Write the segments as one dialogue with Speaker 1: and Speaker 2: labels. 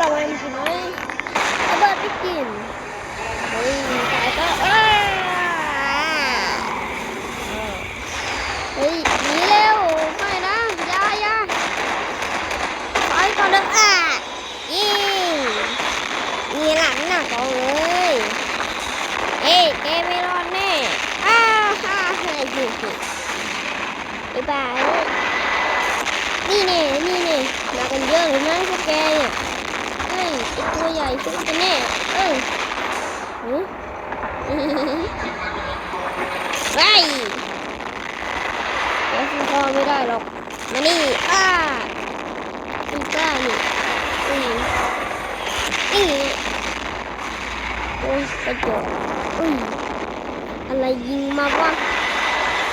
Speaker 1: ลไม้มันกินไหมระเบิดไม่กินเฮ้ยตายก็อ้าเฮ้ยหนีเร็วไม่นะยายาไปก่อนเด้ออะยิงมีหลังหน้าก่อนเลยเอ้ยแกไม่รอดแน่อ้าฮ่าเฮ้ยเฮ้ยเฮ้ยบ๊ายบายนี่เน่นี่เน่มากันเยอะเลยนะพวกแกเนี่ย อตัวใหญ่ช่วยกันแน่เอ้ยหือไปแกสู้พ่อไม่ได้หรอก มานี่ อ้าอีกล้านี่อืมนี่โอ้ยกระจกอุ้ยอะไรยิงมาวะ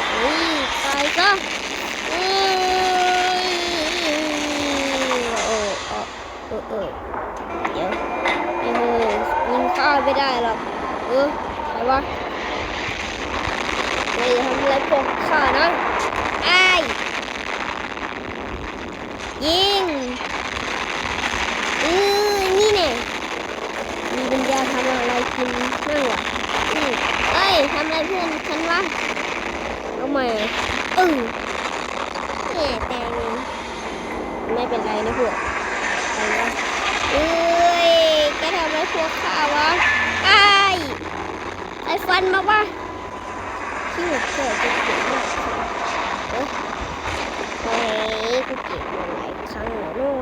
Speaker 1: เฮ้ยตายซะเอ้ยโอ้โอ้เออเออ เดี๋ยวเออยิงข้าว ไม่ได้หรอกเออใครวะไม่ทำอะไรพวกข้านะไอ้ยิงเออนี่เนี่ยมีปัญญาทำอะไรกินนั่งวะอืมเอ้ยทำอะไรเพื่อนฉันวะเอาใหม่เออเนี่แต่งไม่เป็นไรนะพวกใครวะเออะไรพวกขาวะไอ้ไอ้ฟันมาวะที่หัวเกิดจะเก่งมากเออเฮ้ยกูเก่งมาหลายครั้งแล้วเนู่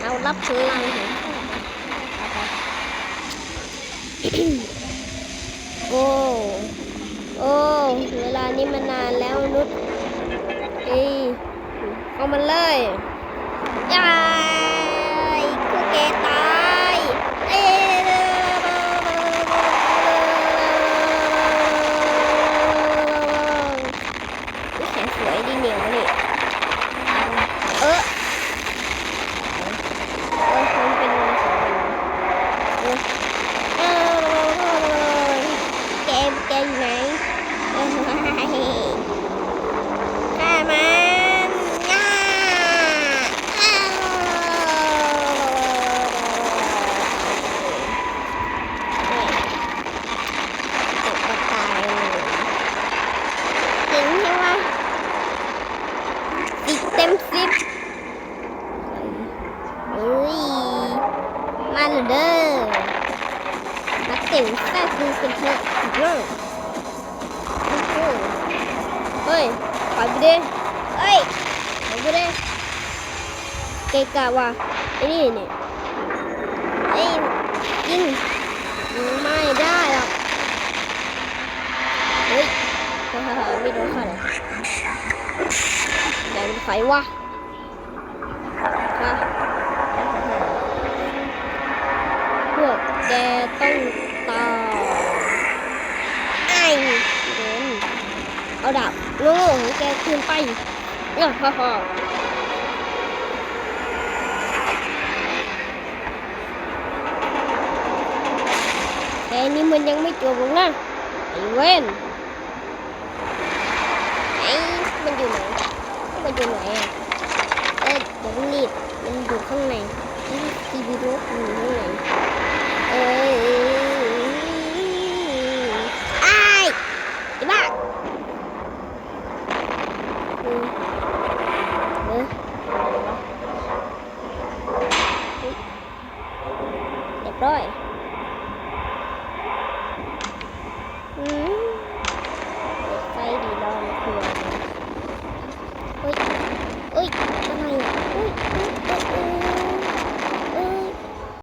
Speaker 1: เอารับพลังของข้าเอไปโอ้ โอ้ เวลานี้มันนานแล้วนุชเอ้ยเอามันเลยยายคือแกตายเอ้ยแขนสวยดีเหนียวนี่เออเออมันเป็นวันสองวันเออเออแกแกอยู่ไหนเออฆ่ามันย่าอ้าวตกกระตายเลยถึงใช่ไหมสิบเต็มสิบเฮ้ย มาเลยเด้อนักเตะแท้คือกันเถอะเฮ้ยเฮ้ยปล่อยไปดิเฮ้ยปล่อยไปดิเกะกะว่ะไอ้นี่เนี่ยไอ้ยิงไม่ได้หรอกเฮ้ยฮ่าฮ่าฮ่าไม่โดนข้าเลยแกเป็นใครวะฮะพวกแกต้อง ตายไอ้เดนเอาดาบโง่ของแกคืนไปเนี่ยฮ่าฮ่าแค่นี้มันยังไม่จบหรอกนะไอ้เว้นไอ้มันอยู่ไหนมันอยู่ไหนอะเอ๊ะเดี๋ยวมันรีบมันอยู่ข้างในที่ทีวีรถมันอยู่ข้างใน เอ้ยไอ้ายไอ้บ้าอืมเออเรีย บร้อย